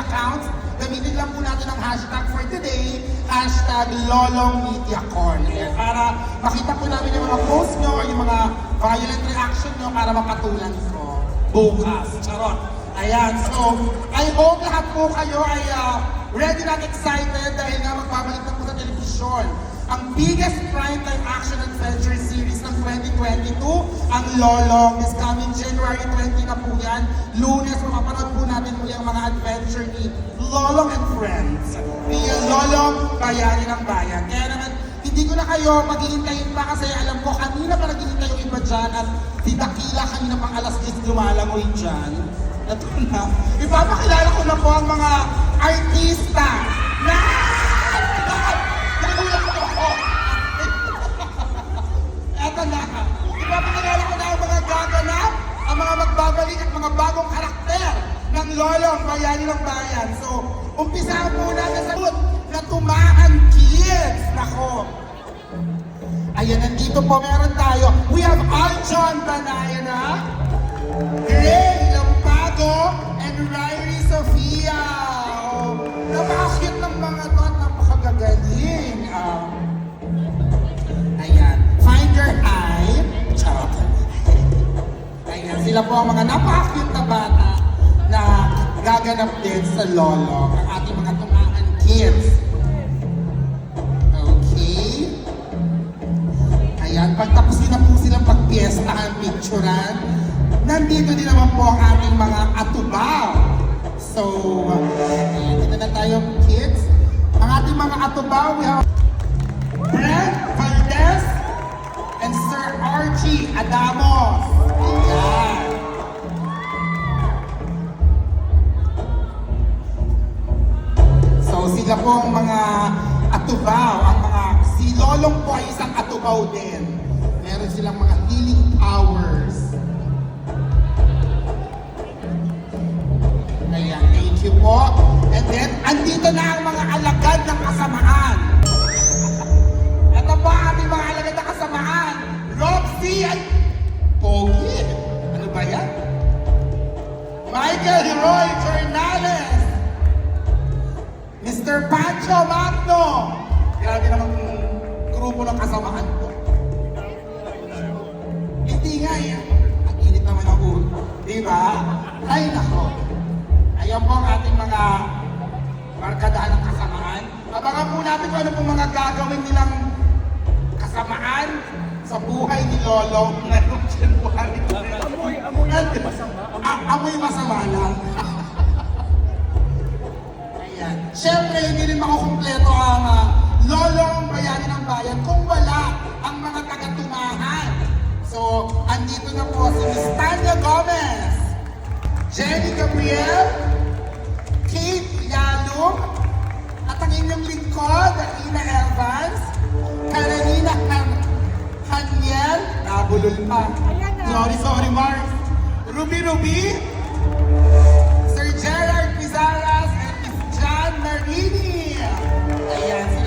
accounts, gamitin lang po natin ang hashtag for today, hashtag Lolong Media Corn. Para makita po namin yung mga post nyo, yung mga violent reaction nyo para mapatulan ko bukas. Charot. Ayan, so I hope lahat po kayo ay ah, ready na excited dahil nga magbabalik na po sa telebisyon. Ang biggest primetime action adventure series ng 2022, ang Lolong, is coming January 20 na po yan. Lunes, mapapanood po natin muli ang mga adventure ni Lolong and Friends. Ni Lolong, Bayani ng Bayan. Kaya naman, hindi ko na kayo maghihintayin pa kasi alam ko kanina pa naghihintay yung iba dyan at si Dakila kanina pang alas 10 lumalangoy dyan. Ito na. Ipapakilala ko na po ang mga artista mga bagong karakter ng Lolong Bayani ng Bayan. So, umpisa po natin sa na Tumaan Kids. Nako. Ayan, nandito po meron tayo. We have Aljon Banayana, Ray Lampago, sila po ang mga napakakit na bata na gaganap din sa Lolo, ang ating mga tumaan kids. Okay. Ayan, pagtapos na po silang pagpiestahan, picturean, nandito din naman po ang ating mga atubaw. So, ayan, dito na tayo kids. Ang ating mga atubaw, we have Brent Valdez and Sir Archie Adamos. Sila po ang mga atubaw, ang mga, si Lolong po ay isang atubaw din. Meron silang mga healing powers. Ayan, thank you po. And then, andito na ang mga alagad ng kasamaan. Ito po ang aming mga alagad ng kasamaan. Roxy ay Siyempre, hindi rin makukumpleto ang uh, lolong bayani ng bayan kung wala ang mga taga-tumahan. So, andito na po si Miss Tanya Gomez, Jenny Gabriel, Kate Yalum, at ang inyong lingkod, Ina Evans, Karenina Han Haniel, nabulol pa. Sorry, sorry, Mark. Ruby Ruby, Sir Gerard Miss Marini. Ayan,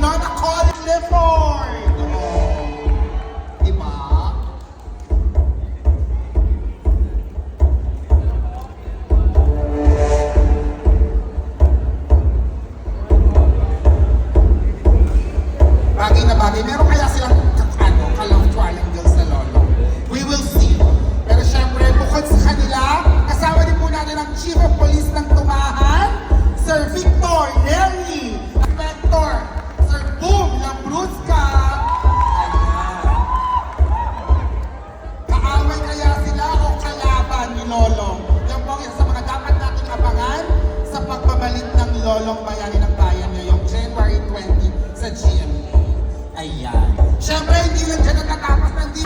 not accordingly for. lolo. Yan po ang isa sa mga dapat natin abangan sa pagbabalik ng lolong bayani ng bayan ngayong January 20 sa GMA. Ayan. Siyempre, hindi lang dyan natatapos ng di...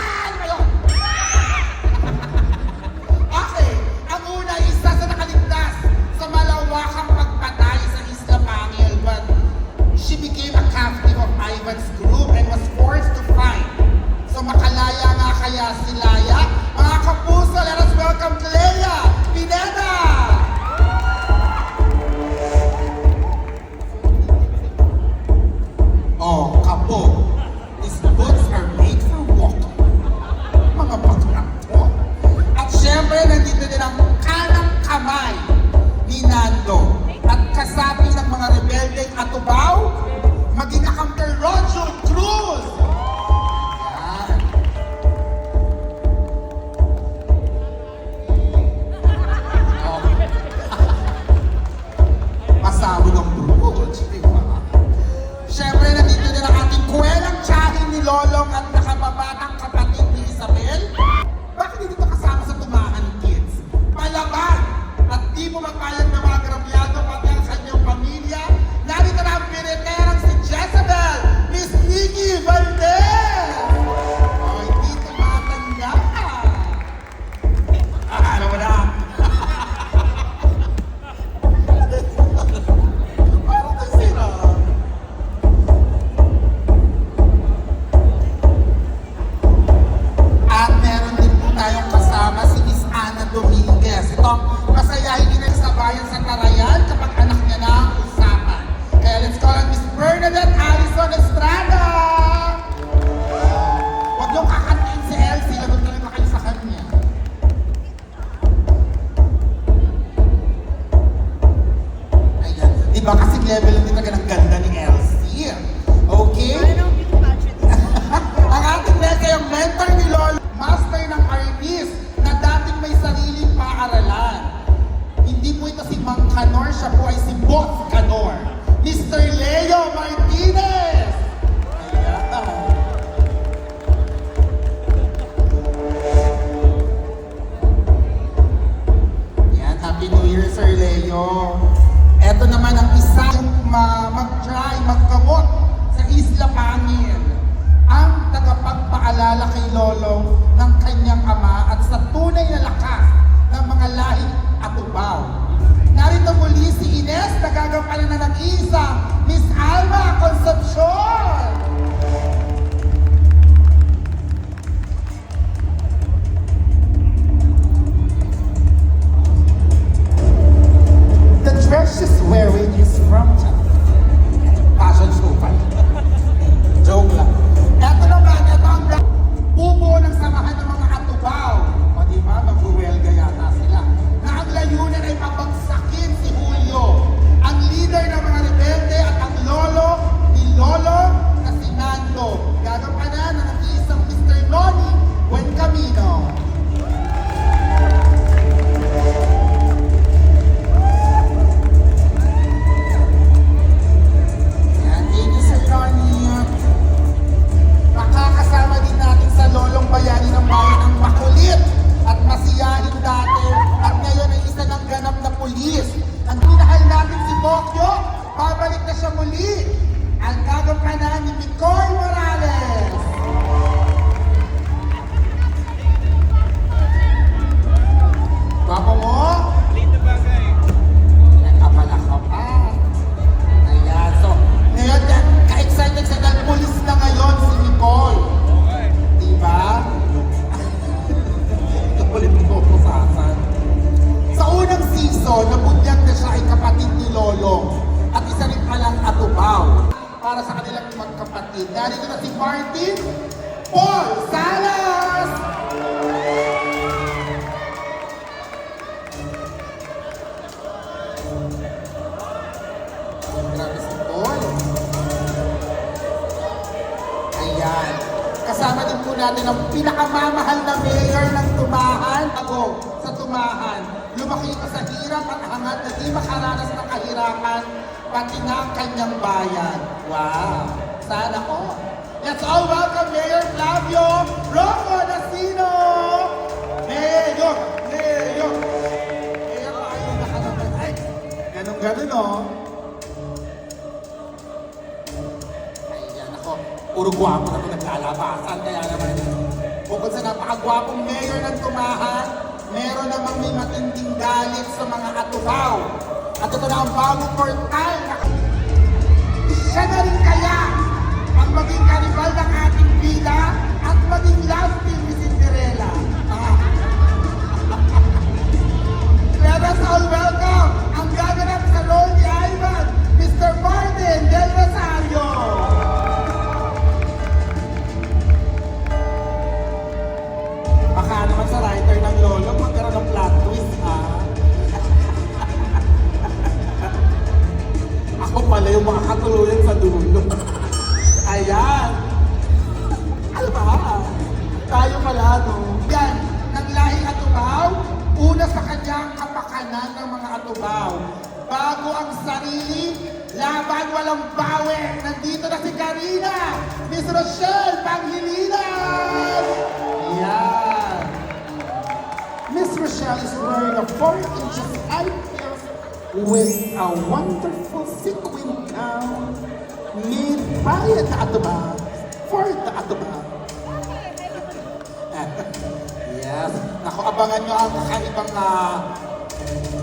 kinababatang kapatid ni Isabel? Bakit hindi ka kasama sa tumahan, kids? Palaban! At di mo magpayag na mga grabyado pati ang kanyang pamilya. Narito na ang pineterang si Jezebel, Miss Nikki Valdez! kailangan pati ang kanyang bayan. Wow! Sana ko. Let's all welcome Mayor Flavio Rocco Nasino! Mayor! Mayor! Mayor, ayaw na ka naman. Ay, ganun ganun oh. Ayan ako, puro gwapo na naglalabasan. Kaya naman, bukod sa napakagwapong mayor ng tumahan, meron namang may matinding galit sa mga atubaw at ito na ang bagong portal na siya na rin kaya ang maging karibal ng ating bida ng mga atubaw. Bago ang sarili, laban walang bawi. Nandito na si Karina, Miss Rochelle Panghilinan! Yan. Miss Rochelle is wearing a 4 inches high heels with a wonderful sequin gown made by the Atubag for the Atubag. yes. Naku, abangan nyo ang kakaibang uh,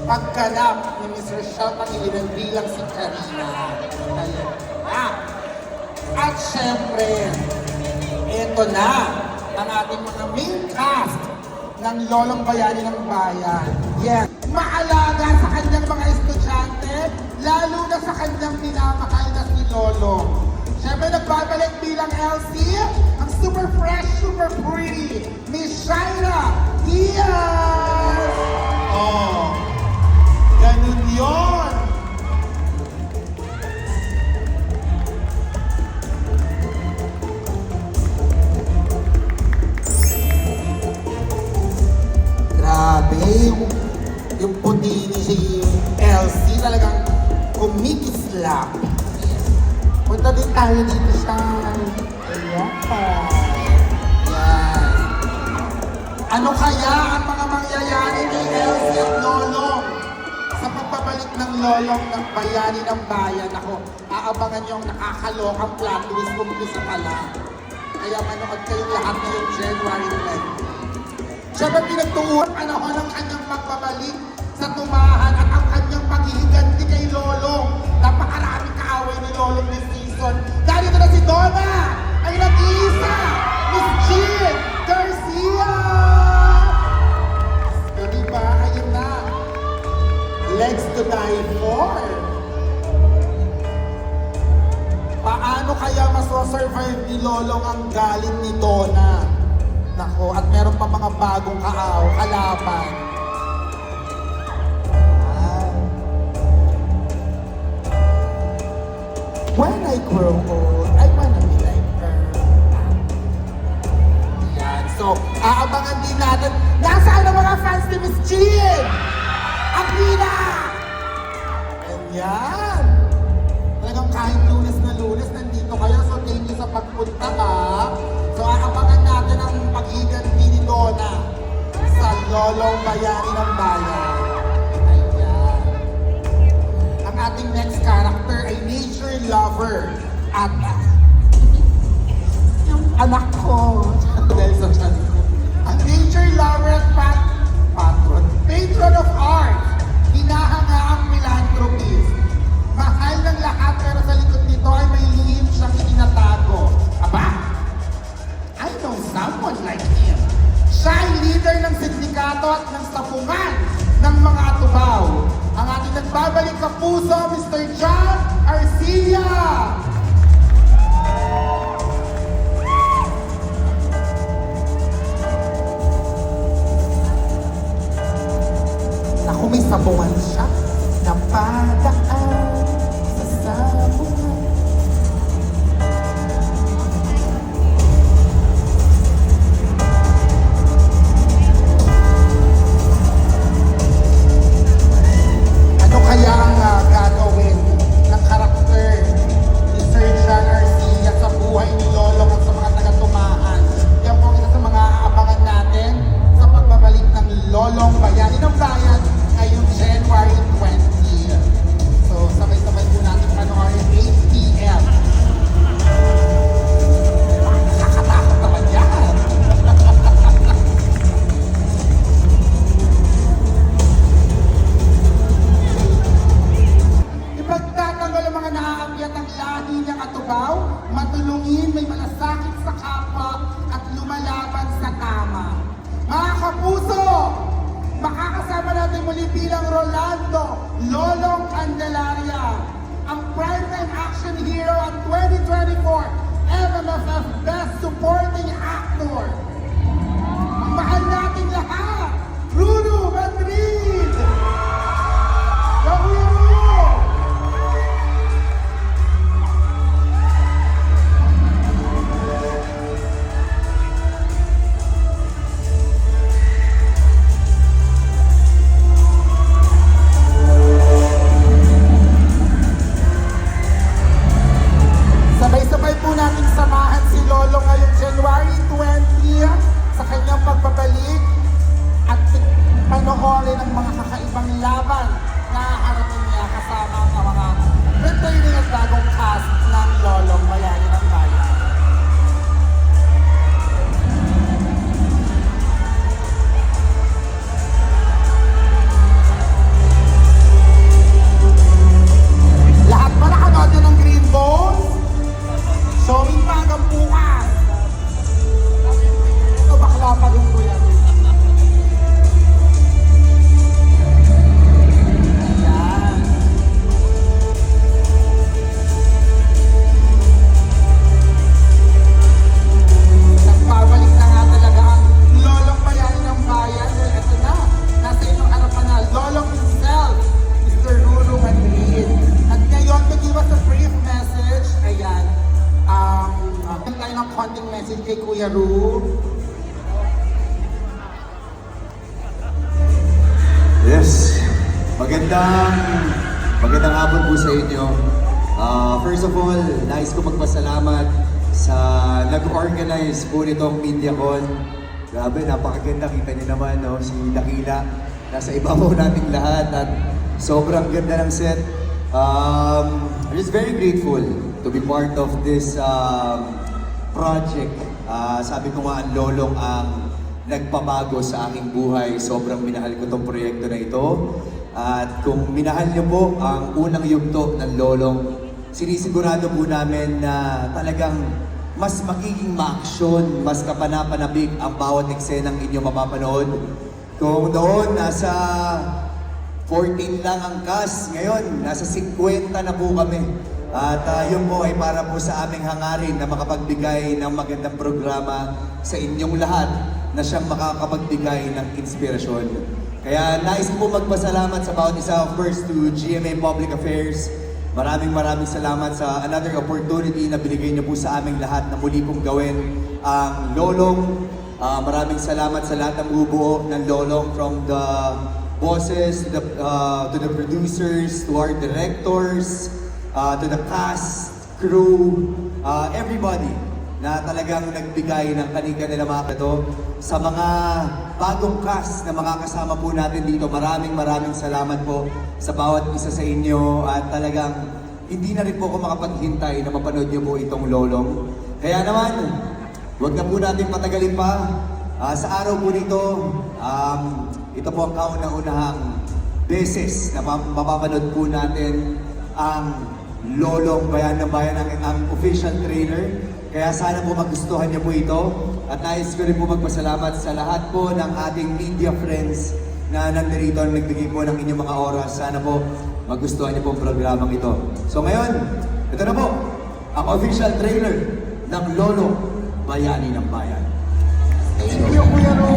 pagganap ni Miss Rochelle Pangilinan bilang si Karina. Ah. At syempre, ito na ang ating mga main cast ng Lolong Bayani ng Bayan. Yes, maalaga sa kanyang mga estudyante, lalo na sa kanyang minamahal na si Lolo. Siyempre nagbabalik bilang LC, ang super fresh, super pretty, Miss Shaira Diaz! Oh, ganun yon. Grabe, yung, yung puti ni si LC talagang kumikislap. Punta din tayo dito sa... Ayan pa. Ano kaya ang mga mangyayari ni LC at Lolong sa pagbabalik ng Lolong ng bayani ng bayan? Ako, aabangan yung nakakalokang plot twist kung gusto pala. Kaya manood kayong lahat ngayong January 11. Siyempre pinagtuuan panahon ng kanyang pagbabalik sa tumahan at ang kanyang paghihiganti kay Lolong. Napakaraming aabangan din natin. Nasaan ang mga fans ni Miss Jean? Akina! Ganyan. Talagang kahit lunes na lunes, nandito kayo. So, thank you sa pagpunta ka. So, aabangan natin ang paghiganti ni Donna sa Lolong Bayani ng Bayan. Ayan. Ang ating next character ay nature lover at yung anak ko. Dahil sa chan ko. Ang nature lover at pat patron, patron of art, kay Kuya Ru. Yes. Magandang magandang hapon po sa inyo. Ah, first of all, nais ko magpasalamat sa nag-organize po nitong MediaCon. Grabe, napakaganda. Kita niyo naman, no? si Dakila. Nasa ibabaw nating lahat at sobrang ganda ng set. Um, I'm just very grateful to be part of this um, project. Ah, sabi ko nga, lolong ang nagpabago sa aking buhay. Sobrang minahal ko tong proyekto na ito. At kung minahal niyo po ang unang yugto ng Lolong, sinisigurado po namin na talagang mas magiging ma-action, mas kapanapanabik ang bawat eksenang inyo mapapanood. Kung doon nasa 14 lang ang cast, ngayon nasa 50 na po kami. At ah, yun po ay para po sa aming hangarin na makapagbigay ng magandang programa sa inyong lahat na siyang makakapagbigay ng inspirasyon. Kaya nais ko po magpasalamat sa bawat isa, first to GMA Public Affairs. Maraming maraming salamat sa another opportunity na binigay niyo po sa aming lahat na muli pong gawin ang Lolong. Ah, maraming salamat sa lahat ng bumubuo ng Lolong from the bosses, to the, uh, to the producers, to our directors, uh, to the cast, crew, uh, everybody na talagang nagbigay ng kani-kanila mga kato. Sa mga bagong cast na makakasama po natin dito, maraming maraming salamat po sa bawat isa sa inyo at talagang hindi na rin po ako makapaghintay na mapanood niyo po itong lolong. Kaya naman, huwag na po natin patagalin pa. Ah, sa araw po nito, um, ito po ang kauna-unahang beses na ma- mapapanood po natin ang Lolong Bayan ng Bayan, ang, ang official trailer. Kaya sana po magustuhan niyo po ito. At nais ko rin po magpasalamat sa lahat po ng ating media friends na nandito nagbigay po ng inyong mga oras. Sana po magustuhan niyo po ang programang ito. So ngayon, ito na po, ang official trailer ng Lolo Bayani ng Bayan. Thank you, Kuya Ru.